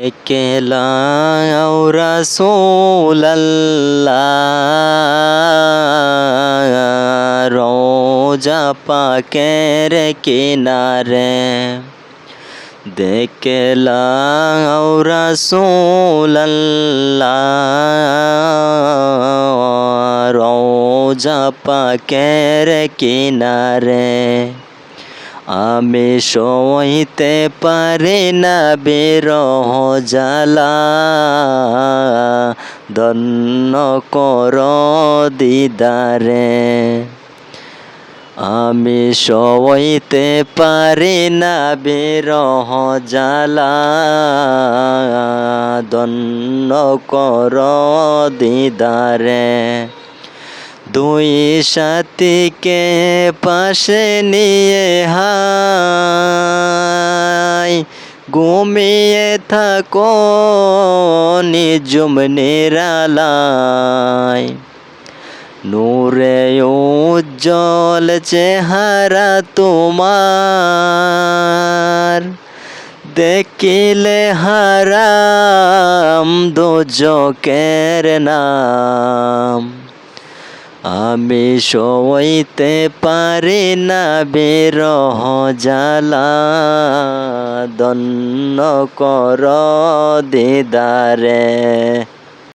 একলা রাসূলাল্লাহ রোজা পাকের কিনারে দেখলাম রাসূলাল্লাহ রোজা পাকের কিনারে। আমি সইতে পারি না বিরহ জালা দন্ন কর দিদারে। আমি সইতে পারি না বিরহ জালা দন্ন কর দিদারে। দুই সাথীকে পাশে নিয়ে হাই ঘুমিয়ে থাকো নিজুম নিরালায় নূরে উজ্জ্বল চেহারা তোমার। দেখিলে হারাম দোজকের নাম। আমি সইতে পারি না বিরহ জ্বালা। দন্ন কর দিদারে।